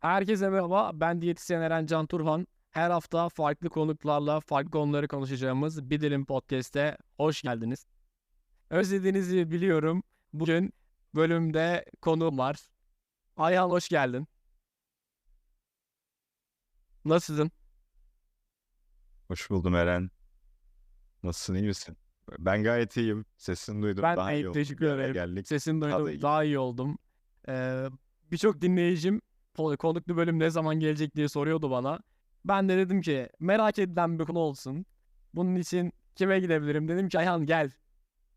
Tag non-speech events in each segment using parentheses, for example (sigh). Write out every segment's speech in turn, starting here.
Herkese merhaba. Ben diyetisyen Eren Can Turhan. Her hafta farklı konuklarla farklı konuları konuşacağımız Bir Dilim Podcast'e hoş geldiniz. Özlediğinizi biliyorum. Bugün bölümde konuğum var. Ayhan hoş geldin. Nasılsın? Hoş buldum Eren. Nasılsın, iyi misin? Ben gayet iyiyim. Sesini duydum. Ben daha iyi teşekkür ederim. Geldik. Sesini Daha da duydum. iyi. Daha iyi oldum. Ee, Birçok dinleyicim konuklu bölüm ne zaman gelecek diye soruyordu bana. Ben de dedim ki merak edilen bir konu olsun. Bunun için kime gidebilirim? Dedim ki Ayhan gel.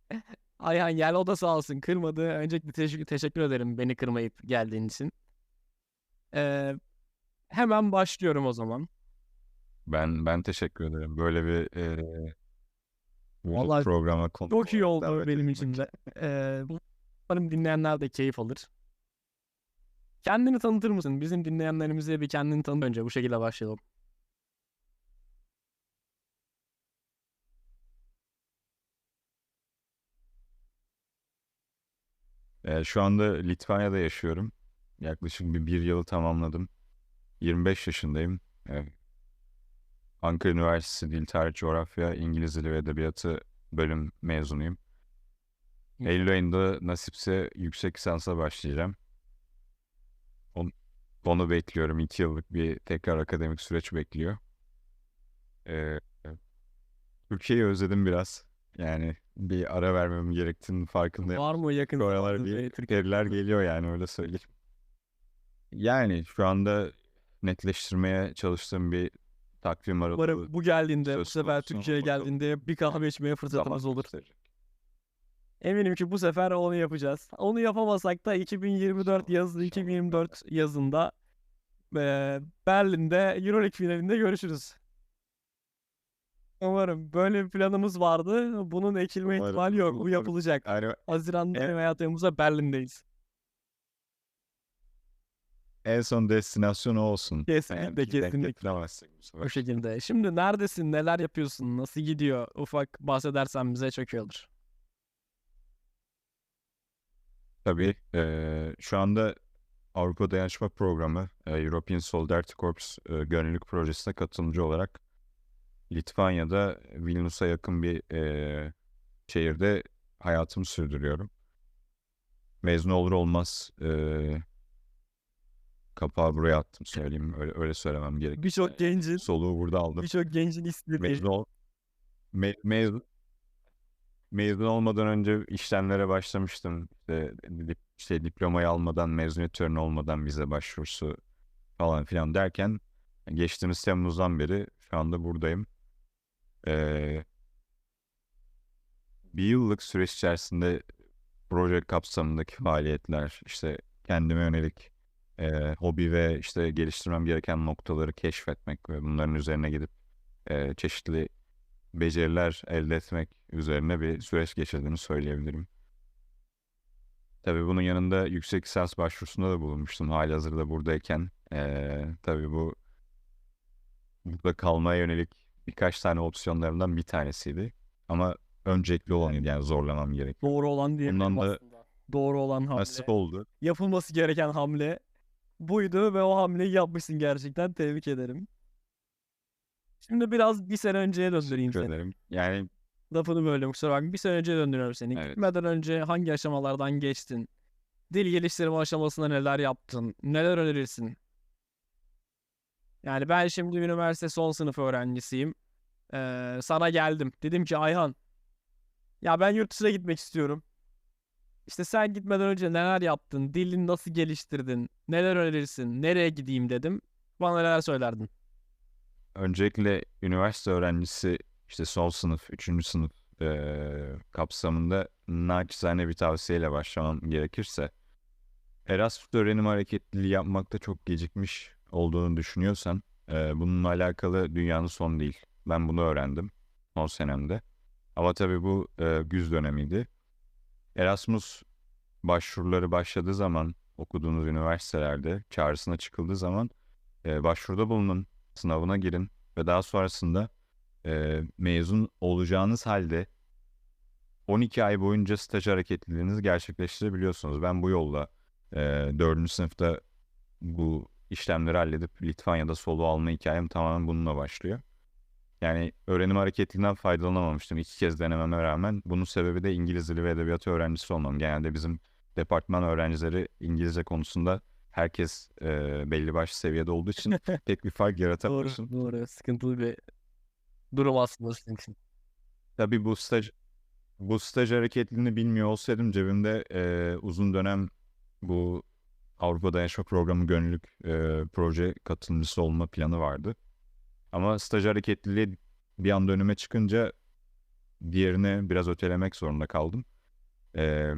(laughs) Ayhan gel o da sağ olsun kırmadı. Öncelikle teşekkür, teşekkür ederim beni kırmayıp geldiğin için. Ee, hemen başlıyorum o zaman. Ben ben teşekkür ederim. Böyle bir e, böyle Vallahi programa konuk Çok iyi oldu benim için de. Ee, umarım dinleyenler de keyif alır. Kendini tanıtır mısın? Bizim dinleyenlerimize bir kendini tanıt önce. Bu şekilde başlayalım. E, şu anda Litvanya'da yaşıyorum. Yaklaşık bir, bir yılı tamamladım. 25 yaşındayım. E, Ankara Üniversitesi Dil Tarih Coğrafya İngiliz Dili ve Edebiyatı bölüm mezunuyum. Güzel. Eylül ayında nasipse yüksek lisansa başlayacağım. On- Onu bekliyorum. İki yıllık bir tekrar akademik süreç bekliyor. Ee, Türkiye'yi özledim biraz. Yani bir ara vermem gerektiğinin farkındayım. Var mı yakın zamanda bir veriler geliyor yani öyle söyleyeyim. Yani şu anda netleştirmeye çalıştığım bir takvim aralığı Umarım bu geldiğinde, bu sefer Türkiye'ye geldiğinde bir kahve içmeye fırsatımız olur. Eminim ki bu sefer onu yapacağız. Onu yapamasak da 2024 yaz İnşallah, 2024 yazında eee, Berlin'de Euroleague finalinde görüşürüz. Umarım böyle bir planımız vardı. Bunun ekilme Umarım, ihtimali yok. Bu yapılacak. Yani Haziran'da Evet. veya Temmuz'da Berlin'deyiz. En son destinasyon o olsun. Kesinlikle, denk kesinlikle. O şekilde. Şimdi neredesin? Neler yapıyorsun? Nasıl gidiyor? Ufak bahsedersen bize çok iyi olur. Tabii. eee, şu anda Avrupa Dayanışma Programı, eee, European Solidarity Corps eee, gönüllülük projesine katılımcı olarak Litvanya'da Vilnius'a yakın bir eee, şehirde hayatımı sürdürüyorum. Mezun olur olmaz eee kapağı buraya attım söyleyeyim. Öyle, öyle söylemem gerek. Birçok gencin, Soluğu burada aldım. birçok gencin istediği Mezun, ol, me, mezun, mezun olmadan önce işlemlere başlamıştım. İşte, dip- işte diplomayı almadan, mezuniyet töreni olmadan vize başvurusu falan filan derken geçtiğimiz Temmuz'dan beri şu anda buradayım. Ee, bir yıllık süreç içerisinde proje kapsamındaki faaliyetler, işte kendime yönelik e, hobi ve işte geliştirmem gereken noktaları keşfetmek ve bunların üzerine gidip e, çeşitli beceriler elde etmek üzerine bir süreç geçirdiğini söyleyebilirim. Tabii bunun yanında yüksek lisans başvurusunda da bulunmuştum halihazırda buradayken. E, tabii bu burada kalmaya yönelik birkaç tane opsiyonlarımdan bir tanesiydi. Ama öncelikli olanıydı yani zorlamam gerek. doğru olan diyebilirim Ondan da aslında. Doğru olan hamle. Nasip oldu. Yapılması gereken hamle buydu ve o hamleyi yapmışsın gerçekten. Tebrik ederim. Şimdi biraz bir sene önceye döndüreyim Teşekkür seni. ederim. Yani Lafını böldüm kusura bakma. Bir sene önceye döndürüyorum seni. Evet. Gitmeden önce hangi aşamalardan geçtin? Dil geliştirme aşamasında neler yaptın? Neler önerirsin? Yani ben şimdi üniversite son sınıf öğrencisiyim. Ee, sana geldim. Dedim ki Ayhan ya ben yurt dışına gitmek istiyorum. İşte sen gitmeden önce neler yaptın? Dilini nasıl geliştirdin? Neler önerirsin? Nereye gideyim dedim. Bana neler söylerdin? öncelikle üniversite öğrencisi işte son sınıf, üçüncü sınıf eee, kapsamında naçizane bir tavsiyeyle başlamam gerekirse Erasmus öğrenim hareketliliği yapmakta çok gecikmiş olduğunu düşünüyorsan eee, bununla alakalı dünyanın sonu değil. Ben bunu öğrendim son senemde. Ama tabii bu eee, güz dönemiydi. Erasmus başvuruları başladığı zaman okuduğunuz üniversitelerde çağrısına çıkıldığı zaman eee, başvuruda bulunun, sınavına girin ve daha sonrasında eee, mezun olacağınız halde 12 ay boyunca staj hareketliliğinizi gerçekleştirebiliyorsunuz. Ben bu yolla e, 4. sınıfta bu işlemleri halledip Litvanya'da solo alma hikayem tamamen bununla başlıyor. Yani öğrenim hareketliliğinden faydalanamamıştım iki kez denememe rağmen. Bunun sebebi de İngiliz dili ve edebiyatı öğrencisi olmam. Genelde bizim departman öğrencileri İngilizce konusunda herkes e, belli başlı seviyede olduğu için (laughs) pek bir fark Doğru, yaratamıyorsun. doğru. Sıkıntılı bir durum aslında sizin için. Tabii bu staj bu staj hareketliliğini bilmiyor olsaydım cebimde e, uzun dönem bu Avrupa Dayanışma Programı gönüllülük e, proje katılımcısı olma planı vardı. Ama staj hareketliliği bir anda önüme çıkınca diğerini biraz ötelemek zorunda kaldım. E,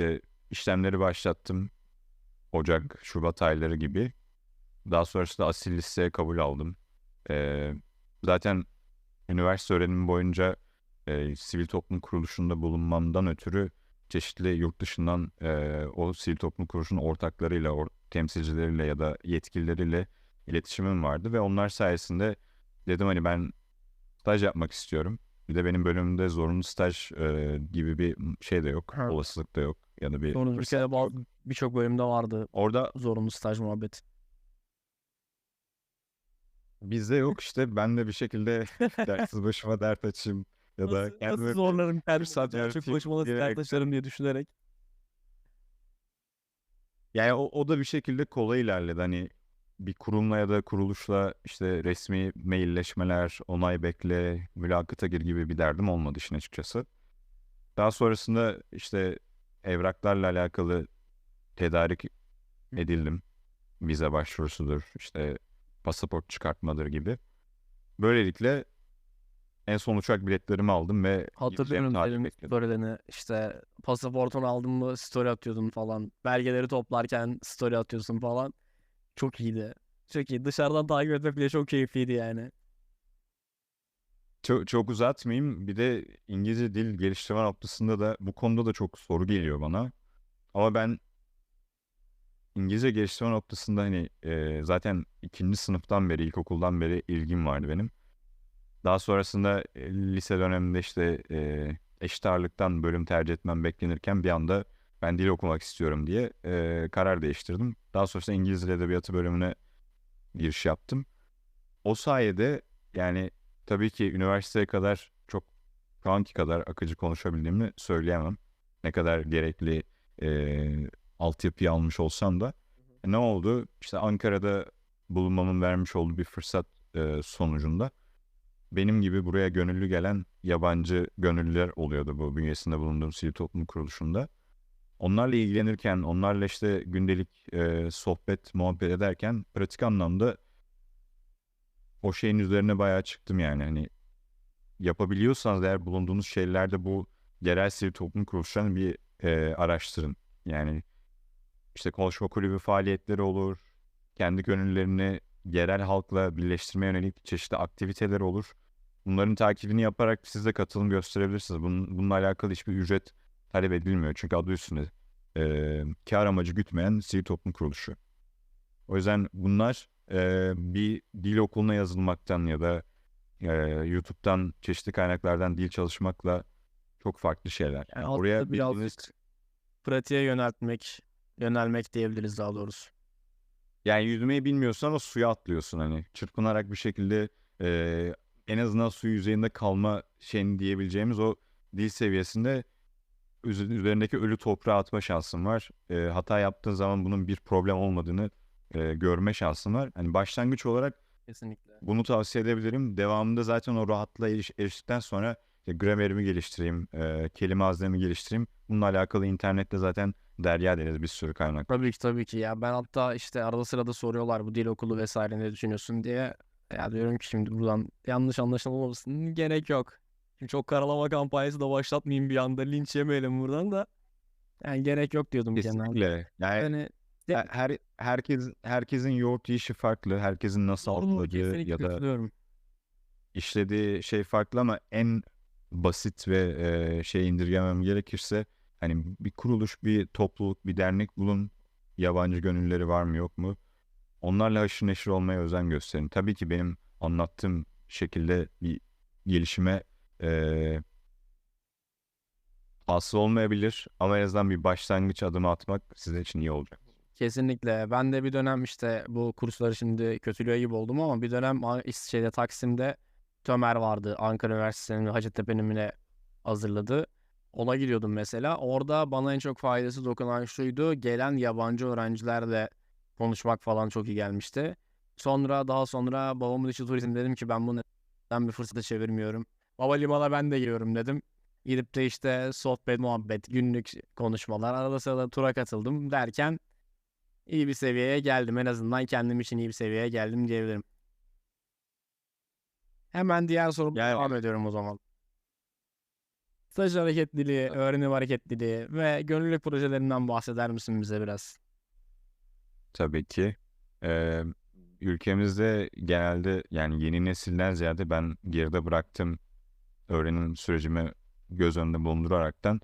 işte işlemleri başlattım. Ocak, Şubat ayları gibi. Daha sonrasında asil listeye kabul aldım. E, zaten üniversite öğrenimi boyunca e, sivil toplum kuruluşunda bulunmamdan ötürü çeşitli yurt dışından e, o sivil toplum kuruluşunun ortaklarıyla, or- temsilcileriyle ya da yetkilileriyle iletişimim vardı ve onlar sayesinde dedim hani ben staj yapmak istiyorum. Bir de benim bölümümde zorunlu staj e, gibi bir şey de yok, Ha. olasılık da yok ya da bir Doğru. Bir kere birçok bölümde vardı Orada zorunlu staj muhabbeti. bizde yok işte ben de bir şekilde (laughs) dersiz başıma dert açayım ya da Nasıl, kendime nasıl zorlarım kendimi fırsat çok yaratayım başıma nasıl diyerek- yaklaşırım diye düşünerek. Yani o, o da bir şekilde kolay ilerledi. Hani bir kurumla ya da kuruluşla işte resmi mailleşmeler, onay bekle, mülakata gir gibi bir derdim olmadı işin açıkçası. Daha sonrasında işte evraklarla alakalı tedarik edildim. Vize başvurusudur, işte pasaport çıkartmadır gibi. Böylelikle en son uçak biletlerimi aldım ve Hatırlıyorum bekledim. storylerini işte pasaportunu aldın mı story atıyordun falan. Belgeleri toplarken story atıyorsun falan. Çok iyiydi. Çok iyi. Dışarıdan takip etmek bile çok keyifliydi yani. Çok, çok uzatmayayım. Bir de İngilizce dil geliştirme noktasında da bu konuda da çok soru geliyor bana. Ama ben İngilizce geliştirme noktasında hani e, zaten ikinci sınıftan beri, ilkokuldan beri ilgim vardı benim. Daha sonrasında e, lise döneminde işte e, eşit ağırlıktan bölüm tercih etmem beklenirken bir anda ben dil okumak istiyorum diye e, karar değiştirdim. Daha sonrasında İngiliz Dil Edebiyatı bölümüne giriş yaptım. O sayede yani tabii ki üniversiteye kadar çok şu anki kadar akıcı konuşabildiğimi söyleyemem. Ne kadar gerekli e, altyapıyı almış olsam da. Ne oldu? İşte Ankara'da bulunmamın vermiş olduğu bir fırsat e, sonucunda benim gibi buraya gönüllü gelen yabancı gönüllüler oluyordu bu bünyesinde bulunduğum sivil toplum kuruluşunda. Onlarla ilgilenirken, onlarla işte gündelik e, sohbet, muhabbet ederken pratik anlamda o şeyin üzerine bayağı çıktım yani. Hani yapabiliyorsanız eğer bulunduğunuz şeylerde bu yerel sivil toplum kuruluşlarını bir e, araştırın. Yani işte konuşma kulübü faaliyetleri olur, kendi gönüllerini yerel halkla birleştirmeye yönelik çeşitli aktiviteler olur. Bunların takibini yaparak siz de katılım gösterebilirsiniz. Bunun, bununla alakalı hiçbir ücret talep edilmiyor. Çünkü adı üstünde e, kar amacı gütmeyen sivil toplum kuruluşu. O yüzden bunlar e, bir dil okuluna yazılmaktan ya da e, YouTube'dan çeşitli kaynaklardan dil çalışmakla çok farklı şeyler. Yani Oraya birazcık bildiğiniz pratiğe yöneltmek, yönelmek diyebiliriz daha doğrusu. Yani yüzmeyi bilmiyorsan o suya atlıyorsun hani. Çırpınarak bir şekilde e, en azından su yüzeyinde kalma şeyini diyebileceğimiz o dil seviyesinde üzerindeki ölü toprağa atma şansın var. E, hata yaptığın zaman bunun bir problem olmadığını e, görme şansın var. Hani başlangıç olarak Kesinlikle. bunu tavsiye edebilirim. Devamında zaten o rahatlığa eriş- eriştikten sonra işte gramerimi geliştireyim, e, kelime haznemi geliştireyim. Bununla alakalı internette zaten derya deniz bir sürü kaynak. Tabii ki tabii ki ya ben hatta işte arada sırada soruyorlar bu dil okulu vesaire ne düşünüyorsun diye. Ya diyorum ki şimdi buradan yanlış anlaşılmamasın gerek yok. Şimdi çok karalama kampanyası da başlatmayayım bir anda linç yemeyelim buradan da. Yani gerek yok diyordum genelde. Kesinlikle. Yani Yani her, her herkes herkesin yoğurt yiyişi farklı, herkesin nasıl algıladığı ya da işlediği şey farklı ama en basit ve e, şey indirgemem gerekirse hani bir kuruluş, bir topluluk, bir dernek bulun. Yabancı gönülleri var mı yok mu? Onlarla haşır neşir olmaya özen gösterin. Tabii ki benim anlattığım şekilde bir gelişime Aslı olmayabilir ama en azından bir başlangıç adımı atmak sizin için iyi olacak. Kesinlikle. Ben de bir dönem işte bu kursları şimdi kötülüğe gibi oldum ama bir dönem şeyde Taksim'de Tömer vardı. Ankara Üniversitesi'nin ve Hacettepe'nin mi ne hazırladı. Ona gidiyordum mesela. Orada bana en çok faydası dokunan şuydu. Gelen yabancı öğrencilerle konuşmak falan çok iyi gelmişti. Sonra daha sonra babamın işi turizm dedim ki ben bunu neden bir fırsata çevirmiyorum. Baba limana ben de giriyorum dedim. Gidip de işte sohbet, muhabbet, günlük konuşmalar, arada sırada tura katıldım derken iyi bir seviyeye geldim. En azından kendim için iyi bir seviyeye geldim diyebilirim. Hemen diğer soru Yani- devam ediyorum o zaman. Staj hareketliliği, öğrenim hareketliliği ve gönüllülük projelerinden bahseder misin bize biraz? Tabii ki. Ee, ülkemizde genelde yani yeni nesilden ziyade ben geride bıraktığım öğrenim sürecimi göz önünde bulunduraraktan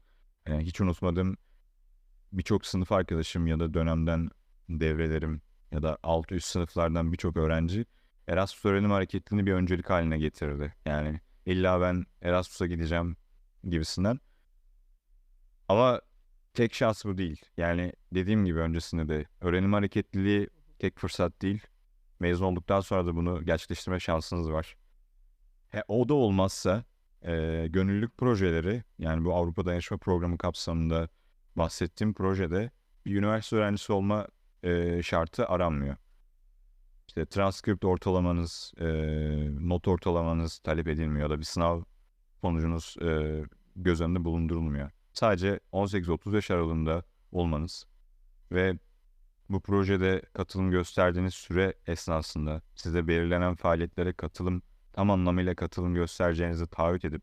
e, hiç unutmadığım birçok sınıf arkadaşım ya da dönemden devrelerim ya da alt üst sınıflardan birçok öğrenci Erasmus öğrenim hareketliliğini bir öncelik haline getirdi. Yani illa ben Erasmus'a gideceğim gibisinden. Ama tek şans bu değil. Yani dediğim gibi öncesinde de öğrenim hareketliliği tek fırsat değil. Mezun olduktan sonra da bunu gerçekleştirme şansınız var. He, o da olmazsa e, gönüllülük projeleri yani bu Avrupa Dayanışma Programı kapsamında bahsettiğim projede bir üniversite öğrencisi olma e, şartı aranmıyor. İşte transkript ortalamanız, e, not ortalamanız talep edilmiyor da bir sınav sonucunuz e, göz önünde bulundurulmuyor. Sadece 18-30 yaş aralığında olmanız ve bu projede katılım gösterdiğiniz süre esnasında size belirlenen faaliyetlere katılım tam anlamıyla katılım göstereceğinizi taahhüt edip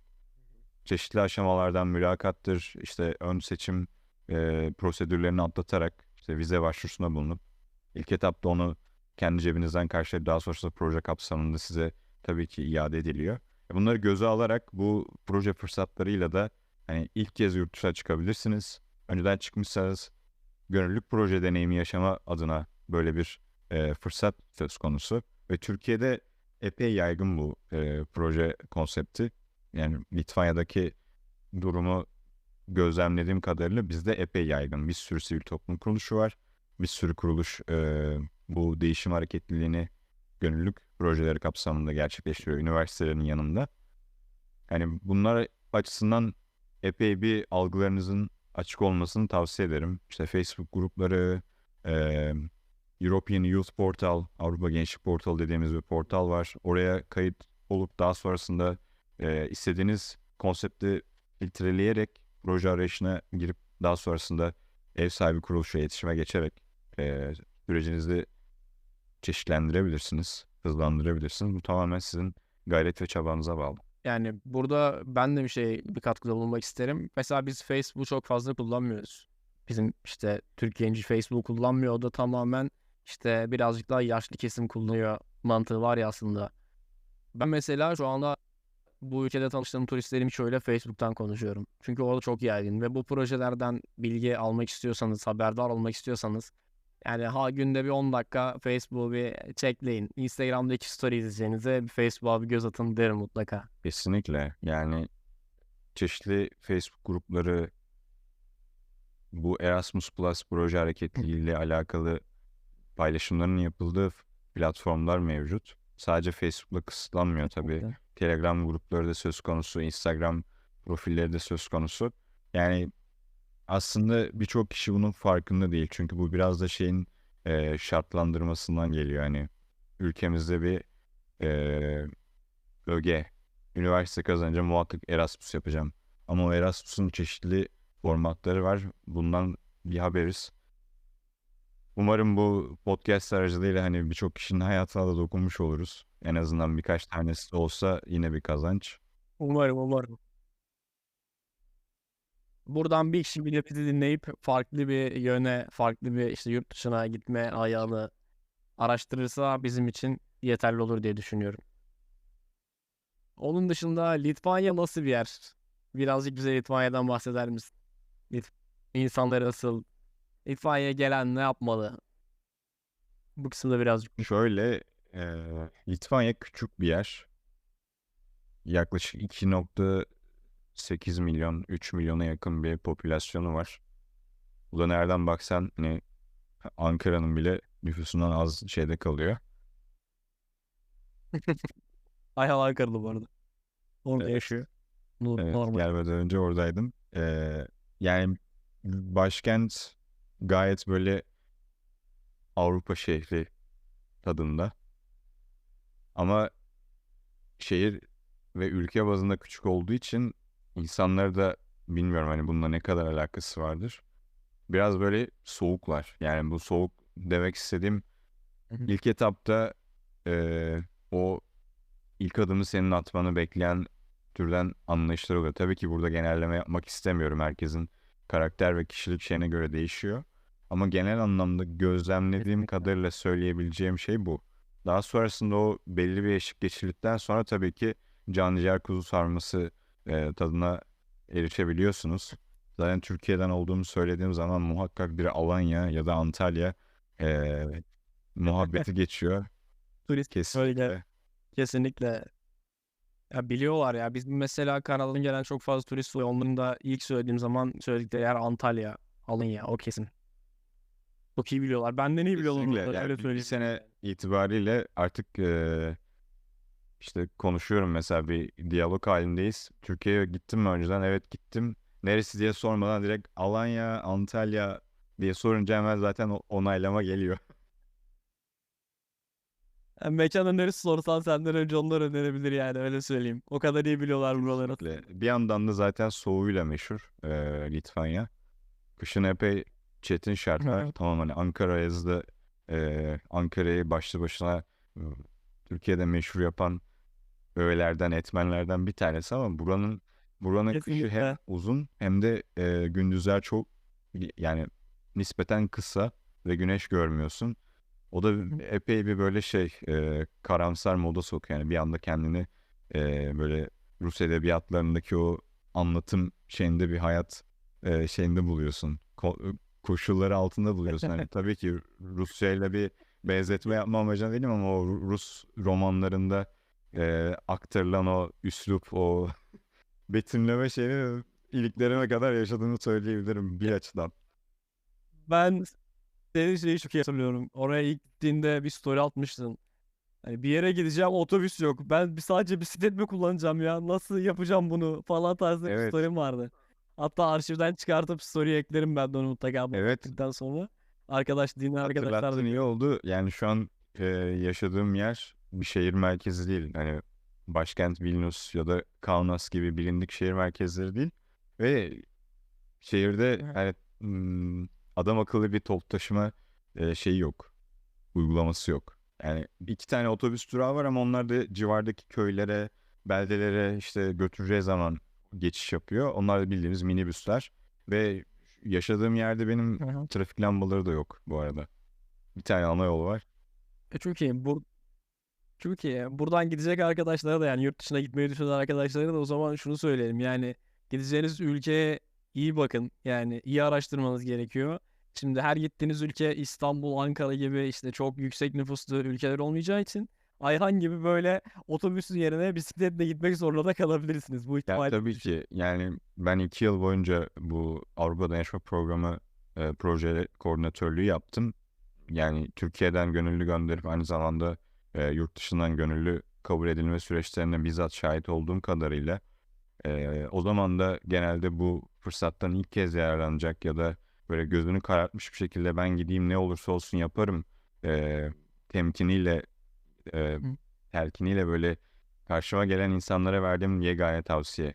çeşitli aşamalardan mülakattır, işte ön seçim e, prosedürlerini atlatarak işte vize başvurusuna bulunup ilk etapta onu kendi cebinizden karşılayıp daha sonrasında proje kapsamında size tabii ki iade ediliyor. Bunları göze alarak bu proje fırsatlarıyla da hani ilk kez yurt dışına çıkabilirsiniz. Önceden çıkmışsanız gönüllülük proje deneyimi yaşama adına böyle bir e, fırsat söz konusu. Ve Türkiye'de epey yaygın bu e, proje konsepti. Yani Litvanya'daki durumu gözlemlediğim kadarıyla bizde epey yaygın. Bir sürü sivil toplum kuruluşu var. Bir sürü kuruluş e, bu değişim hareketliliğini gönüllülük projeleri kapsamında gerçekleştiriyor üniversitelerin yanında. Yani bunlar açısından epey bir algılarınızın açık olmasını tavsiye ederim. İşte Facebook grupları, e, European Youth Portal, Avrupa Gençlik Portalı dediğimiz bir portal var. Oraya kayıt olup daha sonrasında e, istediğiniz konsepti filtreleyerek proje arayışına girip daha sonrasında ev sahibi kuruluşa iletişime geçerek e, sürecinizi çeşitlendirebilirsiniz, hızlandırabilirsiniz. Bu tamamen sizin gayret ve çabanıza bağlı. Yani burada ben de bir şey bir katkıda bulunmak isterim. Mesela biz Facebook'u çok fazla kullanmıyoruz. Bizim işte Türkiye'nci Facebook kullanmıyor. O da tamamen işte birazcık daha yaşlı kesim kullanıyor mantığı var ya aslında. Ben mesela şu anda bu ülkede tanıştığım turistlerim şöyle Facebook'tan konuşuyorum. Çünkü orada çok yaygın ve bu projelerden bilgi almak istiyorsanız, haberdar olmak istiyorsanız yani ha günde bir 10 dakika Facebook'u bir checkleyin. Instagram'daki story izleyeceğinize Facebook'a bir göz atın derim mutlaka. Kesinlikle. Yani çeşitli Facebook grupları bu Erasmus Plus proje hareketliliğiyle alakalı paylaşımların yapıldığı platformlar mevcut. Sadece Facebook'la kısıtlanmıyor tabii. Telegram grupları da söz konusu, Instagram profilleri de söz konusu. Yani aslında birçok kişi bunun farkında değil. Çünkü bu biraz da şeyin e, şartlandırmasından geliyor. Hani ülkemizde bir e, öge, üniversite kazanınca muhakkak Erasmus yapacağım. Ama o Erasmus'un çeşitli formatları var. Bundan bir haberiz. Umarım bu podcast aracılığıyla hani birçok kişinin hayatına da dokunmuş oluruz. En azından birkaç tanesi de olsa yine bir kazanç. Umarım umarım. Buradan bir kişi bile bizi dinleyip farklı bir yöne, farklı bir işte yurt dışına gitme ayağını araştırırsa bizim için yeterli olur diye düşünüyorum. Onun dışında Litvanya nasıl bir yer? Birazcık bize Litvanya'dan bahseder misin? İnsanları nasıl? Litvanya'ya gelen ne yapmalı? Bu kısımda birazcık Şöyle, eee, Litvanya küçük bir yer. Yaklaşık 2.3 8 milyon, 3 milyona yakın bir popülasyonu var. Bu da nereden baksan hani Ankara'nın bile nüfusundan az şeyde kalıyor. (laughs) Ayhan Ankaralı bu arada. Orada Evet. yaşıyor. Evet, gelmeden önce oradaydım. Ee, yani başkent gayet böyle Avrupa şehri tadında. Ama şehir ve ülke bazında küçük olduğu için insanlar da bilmiyorum hani bununla ne kadar alakası vardır. Biraz böyle soğuklar. Yani bu soğuk demek istediğim ilk etapta eee, o ilk adımı senin atmanı bekleyen türden anlayışlar oluyor. Tabii ki burada genelleme yapmak istemiyorum. Herkesin karakter ve kişilik şeyine göre değişiyor. Ama genel anlamda gözlemlediğim kadarıyla söyleyebileceğim şey bu. Daha sonrasında o belli bir eşik geçirdikten sonra tabii ki can ciğer kuzu sarması e, tadına erişebiliyorsunuz. Zaten Türkiye'den olduğumu söylediğim zaman muhakkak bir Alanya ya da Antalya e, muhabbeti (laughs) geçiyor. Turist Kesinlikle. Öyle. kesinlikle. Ya biliyorlar ya. Bizim mesela kanalın gelen çok fazla turist oluyor. Onların da ilk söylediğim zaman söyledikleri yer Antalya, Alanya o kesin. Çok iyi biliyorlar. Benden iyi biliyorlar. Kesinlikle. onları, Yani öyle bir- söyleyeyim. sene itibariyle artık eee, işte konuşuyorum mesela bir diyalog halindeyiz. Türkiye'ye gittim mi önceden? Evet gittim. Neresi diye sormadan direkt Alanya, Antalya diye sorunca hemen zaten onaylama geliyor. Yani (laughs) mekanın neresi sorsan senden önce onlar önerebilir yani öyle söyleyeyim. O kadar iyi biliyorlar buraları. Bir yandan da zaten soğuğuyla meşhur eee, Litvanya. Kışın epey çetin şartlar. Tamam hani Ankara yazıda eee, Ankara'yı başlı başına e, Türkiye'de meşhur yapan öğelerden, etmenlerden bir tanesi ama buranın buranın kışı hem uzun hem de e, gündüzler çok yani nispeten kısa ve güneş görmüyorsun. O da epey bir böyle şey e, karamsar moda sokuyor. Yani bir anda kendini e, böyle Rus edebiyatlarındaki o anlatım şeyinde bir hayat e, şeyinde buluyorsun. Ko- koşulları altında buluyorsun. Hani tabii ki Rusya ile bir benzetme yapma amacına değilim ama o Ru- Rus romanlarında e, aktarılan o üslup, o (laughs) betimleme şeyini iliklerime kadar yaşadığını söyleyebilirim bir açıdan. Ben senin şeyi çok iyi hatırlıyorum. Oraya ilk gittiğinde bir story atmıştın. Hani bir yere gideceğim otobüs yok. Ben bir sadece bisiklet mi kullanacağım ya? Nasıl yapacağım bunu falan bir Evet. story'm vardı. Hatta arşivden çıkartıp story eklerim ben de onu mutlaka bu Evet. bittikten sonra. Arkadaş dinleyen arkadaşlar da iyi oldu. Yani şu an e, yaşadığım yer bir şehir merkezi değil. Hani başkent Vilnius ya da Kaunas gibi bilindik şehir merkezleri değil. Ve şehirde Evet. hmm, adam akıllı bir toplu taşıma e, şeyi yok. Uygulaması yok. Yani iki tane otobüs durağı var ama onlar da civardaki köylere, beldelere işte götüreceği zaman geçiş yapıyor. Onlar da bildiğimiz minibüsler. Ve yaşadığım yerde benim Hı hı. trafik lambaları da yok bu arada. Bir tane ana yol var. E çünkü bu çünkü buradan gidecek arkadaşlara da yani yurt dışına gitmeyi düşünen arkadaşlara da o zaman şunu söyleyelim. Yani gideceğiniz ülkeye iyi bakın. Yani iyi araştırmanız gerekiyor. Şimdi her gittiğiniz ülke İstanbul, Ankara gibi işte çok yüksek nüfuslu ülkeler olmayacağı için Ayhan gibi böyle otobüsün yerine bisikletle gitmek zorunda da kalabilirsiniz. Bu ihtimal tabii ki yani ben iki yıl boyunca bu Avrupa Dayanışma Programı e, proje koordinatörlüğü yaptım. Yani Türkiye'den gönüllü gönderip aynı zamanda e, yurt dışından gönüllü kabul edilme süreçlerine bizzat şahit olduğum kadarıyla e, o zaman da genelde bu fırsattan ilk kez yararlanacak ya da böyle gözünü karartmış bir şekilde ben gideyim ne olursa olsun yaparım e, temkiniyle e, telkiniyle böyle karşıma gelen insanlara verdiğim yegane tavsiye.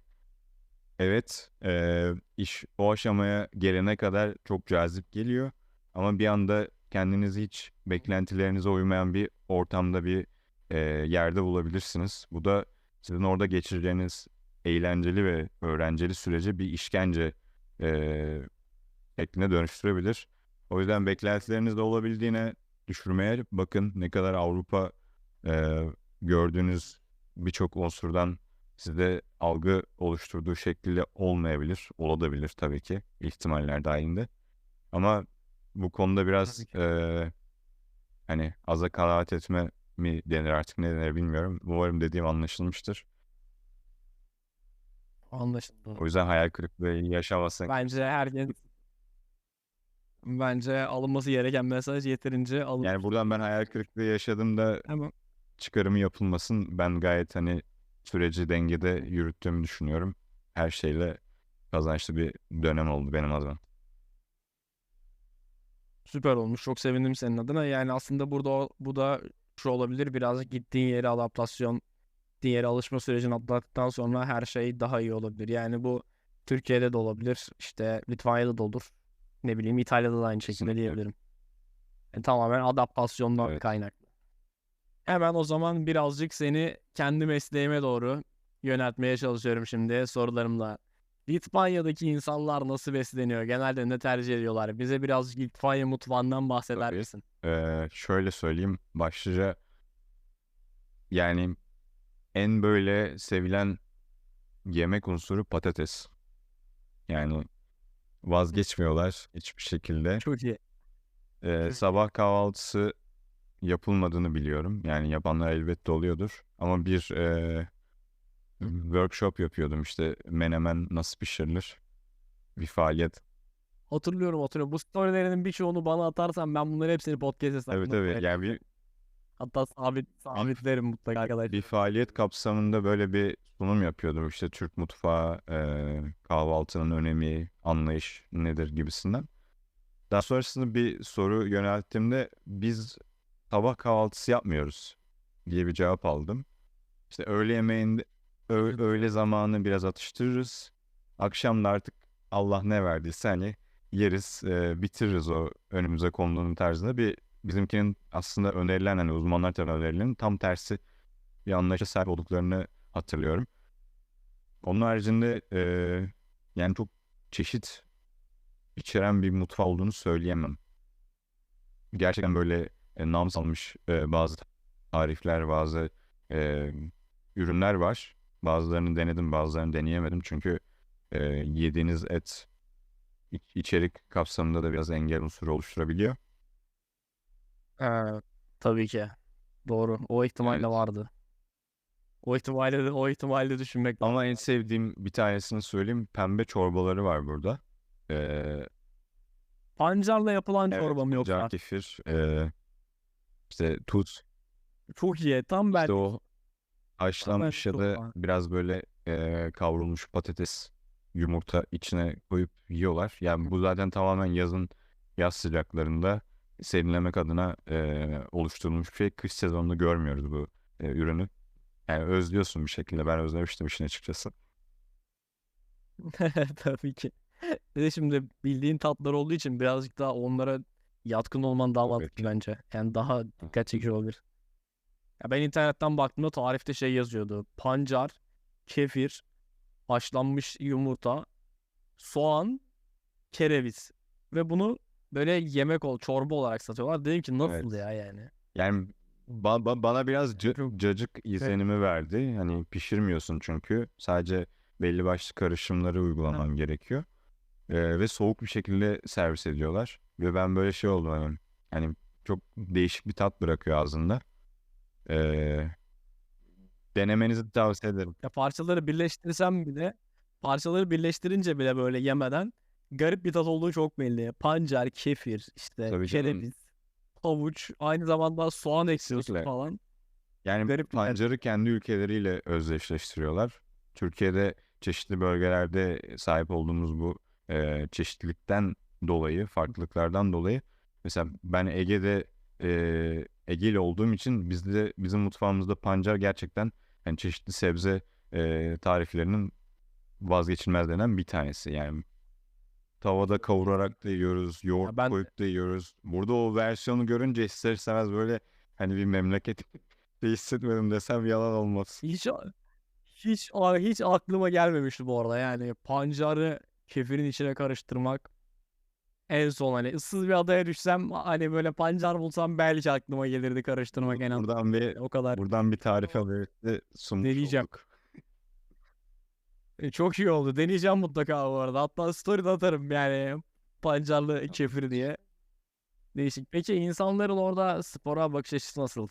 Evet, e, iş o aşamaya gelene kadar çok cazip geliyor. Ama bir anda kendinizi hiç beklentilerinize uymayan bir ortamda bir e, yerde bulabilirsiniz. Bu da sizin orada geçireceğiniz eğlenceli ve öğrenceli süreci bir işkence e, şekline dönüştürebilir. O yüzden beklentileriniz de olabildiğine düşürmeye bakın. Ne kadar Avrupa e, gördüğünüz birçok unsurdan sizde algı oluşturduğu şekliyle olmayabilir. Olabilir tabii ki ihtimaller dahilinde. Ama bu konuda biraz e, hani aza kanaat etme mi denir artık ne denir bilmiyorum. Umarım dediğim anlaşılmıştır. Anlaşıldı. O yüzden hayal kırıklığı yaşamasın. Bence herkes bence alınması gereken mesaj yeterince alın. Yani buradan ben hayal kırıklığı yaşadığımda Hemen çıkarımı yapılmasın. Ben gayet hani süreci dengede yürüttüğümü düşünüyorum. Her şeyle kazançlı bir dönem oldu benim adıma. süper olmuş. Çok sevindim senin adına. Yani aslında burada bu da şu olabilir. Birazcık gittiğin yere adaptasyon, gittiğin yere alışma sürecini atlattıktan sonra her şey daha iyi olabilir. Yani bu Türkiye'de de olabilir. işte Litvanya'da da olur. Ne bileyim İtalya'da da aynı şekilde Kesinlikle. diyebilirim. Yani tamamen adaptasyondan Evet. kaynaklı. Hemen o zaman birazcık seni kendi mesleğime doğru yöneltmeye çalışıyorum şimdi sorularımla. Litvanya'daki insanlar nasıl besleniyor? Genelde ne tercih ediyorlar? Bize birazcık Litvanya mutfağından bahseder Tabii. misin? Ee, şöyle söyleyeyim. Başlıca yani en böyle sevilen yemek unsuru patates. Yani vazgeçmiyorlar hiçbir şekilde. Çok iyi. Ee, sabah kahvaltısı yapılmadığını biliyorum. Yani yapanlar elbette oluyordur. Ama bir e, workshop yapıyordum işte menemen nasıl pişirilir bir faaliyet. Hatırlıyorum hatırlıyorum. Bu storylerinin birçoğunu bana atarsan ben bunları hepsini podcast hesabına Evet evet yani bir, Hatta sabit, sabitlerim mutlaka arkadaşlar. bir faaliyet kapsamında böyle bir sunum yapıyordum. İşte Türk mutfağı, e, kahvaltının önemi, anlayış nedir gibisinden. Daha sonrasında bir soru yönelttiğimde biz sabah kahvaltısı yapmıyoruz diye bir cevap aldım. İşte öğle yemeğinde ö- öğle zamanı biraz atıştırırız. Akşam da artık Allah ne verdiyse hani yeriz, e, bitiririz o önümüze konduğunun tarzında bir bizimkinin aslında önerilen hani uzmanlar tarafından önerilen tam tersi bir anlayışa sahip olduklarını hatırlıyorum. Onun haricinde e, yani çok çeşit içeren bir mutfağı olduğunu söyleyemem. Gerçekten böyle e, nam salmış e, bazı tarifler, bazı e, ürünler var. Bazılarını denedim, bazılarını deneyemedim. Çünkü e, yediğiniz et iç- içerik kapsamında da biraz engel unsuru oluşturabiliyor. Ha, tabii ki. Doğru. O ihtimalle Evet. vardı. O ihtimalle de, o ihtimalle düşünmek lazım. Ama en sevdiğim bir tanesini söyleyeyim. Pembe çorbaları var burada. Ee, Pancarla yapılan evet, çorba mı yoksa? pancar, kefir, ee, işte tuz, Çok iyi. Tam ben işte o haşlanmış ya da biraz böyle ee, kavrulmuş patates, yumurta içine koyup yiyorlar. Yani bu zaten tamamen yazın, yaz sıcaklarında serinlemek adına ee, oluşturulmuş bir şey. Kış sezonunda görmüyoruz bu ee, ürünü. Yani özlüyorsun bir şekilde. Ben özlemiştim işin açıkçası. (laughs) Tabii ki. Bir de şimdi bildiğin tatlar olduğu için birazcık daha onlara yatkın olman daha mantıklı ki. bence. Yani daha dikkat çekici olabilir. Ya ben internetten baktığımda tarifte şey yazıyordu. Pancar, kefir, haşlanmış yumurta, soğan, kereviz. Ve bunu böyle yemek ol, çorba olarak satıyorlar. Dedim ki nasıl Evet. ya yani? Yani ba- ba- bana biraz Çok- cacık izlenimi verdi. Hani pişirmiyorsun çünkü. Sadece belli başlı karışımları uygulaman gerekiyor. Ee, ve soğuk bir şekilde servis ediyorlar. Ve ben böyle şey oldum hani, hani çok değişik bir tat bırakıyor ağzında. Ee, denemenizi tavsiye ederim. Ya parçaları birleştirsem bile parçaları birleştirince bile böyle yemeden garip bir tat olduğu çok belli. Pancar, kefir, işte kereviz, havuç, aynı zamanda soğan Kesinlikle. falan. Yani Garip bir pancarı kendi ülkeleriyle özdeşleştiriyorlar. Türkiye'de çeşitli bölgelerde sahip olduğumuz bu e, çeşitlilikten dolayı, farklılıklardan dolayı mesela ben Ege'de e, Egeli olduğum için bizde bizim mutfağımızda pancar gerçekten yani çeşitli sebze e, tariflerinin vazgeçilmezlerinden bir tanesi. Yani tavada kavurarak da yiyoruz, yoğurt ben- koyup da yiyoruz. Burada o versiyonu görünce ister istemez böyle hani bir memleket (laughs) şey hissetmedim desem yalan olmaz. Hiç hiç hiç aklıma gelmemişti bu arada. Yani pancarı kefirin içine karıştırmak en son hani ıssız bir adaya düşsem hani böyle pancar bulsam belki aklıma gelirdi karıştırmak en az. Buradan bir O kadar. buradan bir tarif da sunmuş Deneyeceğim. olduk. E, Çok iyi oldu. Deneyeceğim mutlaka bu arada. Hatta story'de atarım yani pancarlı kefir diye. Değişik. Peki insanların orada spora bakış açısı nasıl?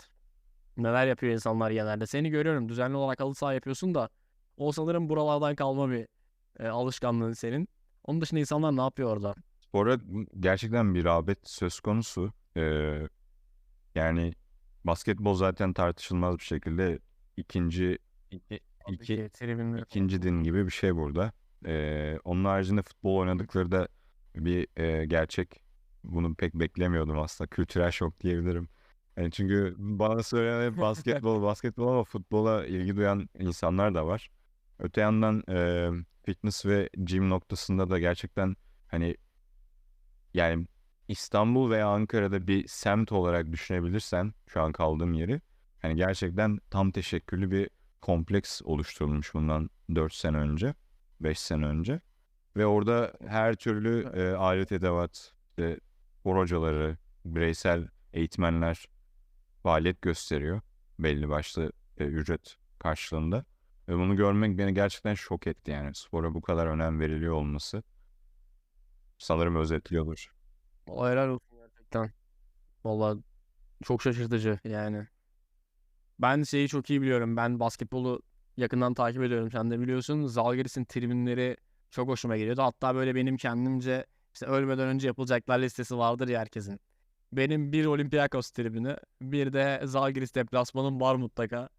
Neler yapıyor insanlar genelde? Seni görüyorum düzenli olarak halı saha yapıyorsun da O sanırım buralardan kalma bir e, alışkanlığın senin. Onun dışında insanlar ne yapıyor orada? Spora gerçekten bir rağbet söz konusu. Ee, yani basketbol zaten tartışılmaz bir şekilde ikinci iki, iki, ikinci din gibi bir şey burada. Ee, onun haricinde futbol oynadıkları da bir e, gerçek. Bunu pek beklemiyordum aslında. Kültürel şok diyebilirim. Yani çünkü bana söylenen hep (laughs) basketbol, basketbol ama futbola ilgi duyan insanlar da var. Öte yandan e, fitness ve gym noktasında da gerçekten hani yani İstanbul veya Ankara'da bir semt olarak düşünebilirsen şu an kaldığım yeri hani gerçekten tam teşekküllü bir kompleks oluşturulmuş bundan 4 sene önce, 5 sene önce. Ve orada her türlü e, alet edevat, işte, hocaları, bireysel eğitmenler faaliyet gösteriyor belli başlı e, ücret karşılığında. Ve bunu görmek beni gerçekten şok etti yani. Spora bu kadar önem veriliyor olması. Sanırım özetliyordur. Vallahi helal olsun gerçekten. Vallahi çok şaşırtıcı yani. Ben şeyi çok iyi biliyorum. Ben basketbolu yakından takip ediyorum. Sen de biliyorsun. Zalgiris'in tribünleri çok hoşuma geliyordu. Hatta böyle benim kendimce işte ölmeden önce yapılacaklar listesi vardır ya herkesin. Benim bir Olympiakos tribünü, bir de Zalgiris deplasmanım var mutlaka.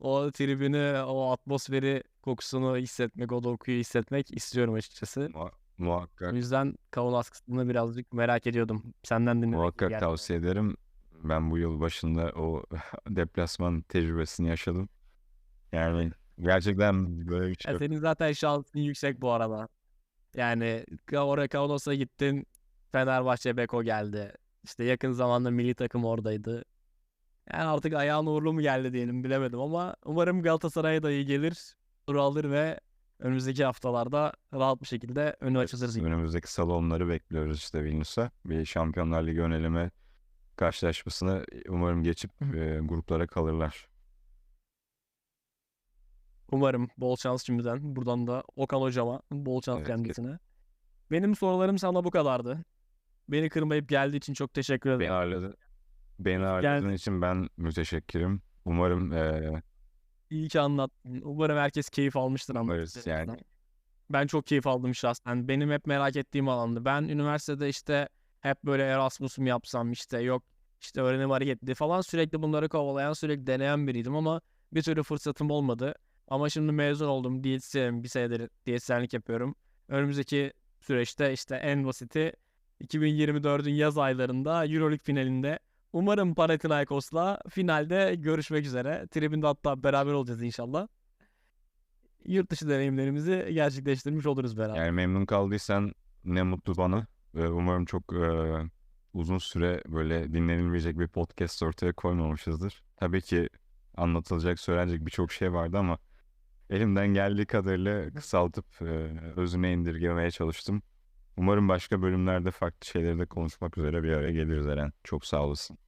O tribünü, o atmosferi, kokusunu hissetmek, o dokuyu hissetmek istiyorum açıkçası. O Muhakkak, yüzden Kaunas kısmını birazcık merak ediyordum. Senden dinlemek muhakkak geldi. tavsiye ederim. Ben bu yıl başında o (laughs) deplasman tecrübesini yaşadım. Yani gerçekten böyle bir şey Ya senin zaten şansın yüksek bu arada. Yani oraya Kaunos'a gittin. Fenerbahçe Beko geldi. İşte yakın zamanda milli takım oradaydı. Yani artık ayağın uğurlu mu geldi diyelim bilemedim ama umarım Galatasaray'a da iyi gelir. Turu alır ve önümüzdeki haftalarda rahat bir şekilde önü açılır. diyeyim. Önümüzdeki salonları bekliyoruz işte Vilnius'a. Bir Şampiyonlar Ligi öneleme karşılaşmasını umarım geçip e, gruplara kalırlar. Umarım bol şans şimdiden. Buradan da Okan hocama bol şans Evet, kendisine. Benim sorularım sana bu kadardı. Beni kırmayıp geldiği için çok teşekkür ederim. Beni ağırladın. Beni ağırladığın için ben müteşekkirim. Umarım e, İyi ki anlattın. Umarım herkes keyif almıştır Umarız anlattıklarımızdan. yani. Ben çok keyif aldım şahsen. Benim hep merak ettiğim alandı. Ben üniversitede işte hep böyle Erasmus mu yapsam işte yok işte öğrenim hareketli falan sürekli bunları kovalayan sürekli deneyen biriydim ama bir türlü fırsatım olmadı. Ama şimdi mezun oldum. Diyetisyenim. Bir senedir diyetisyenlik yapıyorum. Önümüzdeki süreçte işte en basiti 2024'ün yaz aylarında Euroleague finalinde umarım Panathinaikos'la finalde görüşmek üzere. Tribünde hatta beraber olacağız inşallah. Yurt dışı deneyimlerimizi gerçekleştirmiş oluruz beraber. yani memnun kaldıysan ne mutlu bana. Ve umarım çok e, uzun süre böyle dinlenilmeyecek bir podcast ortaya koymamışızdır. Tabii ki anlatılacak, söylenecek birçok şey vardı ama elimden geldiği kadarıyla kısaltıp e, özüne indirgemeye çalıştım. Umarım başka bölümlerde farklı şeyleri de konuşmak üzere bir araya geliriz Eren. Çok sağ olasın.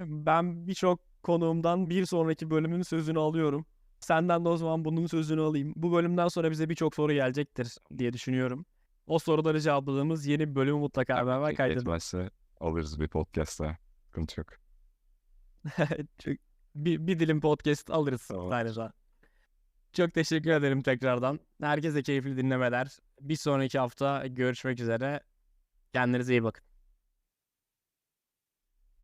Ben birçok konuğumdan bir sonraki bölümün sözünü alıyorum. Senden de o zaman bunun sözünü alayım. Bu bölümden sonra bize birçok soru gelecektir diye düşünüyorum. O soruları cevapladığımız yeni bir bölümü mutlaka beraber Keyif kaydederiz. etmezse alırız bir podcast'a. Sıkıntı yok. (laughs) Bir, bir dilim podcast alırız Tamam. sadece. Çok teşekkür ederim tekrardan. Herkese keyifli dinlemeler. Bir sonraki hafta görüşmek üzere. Kendinize iyi bakın.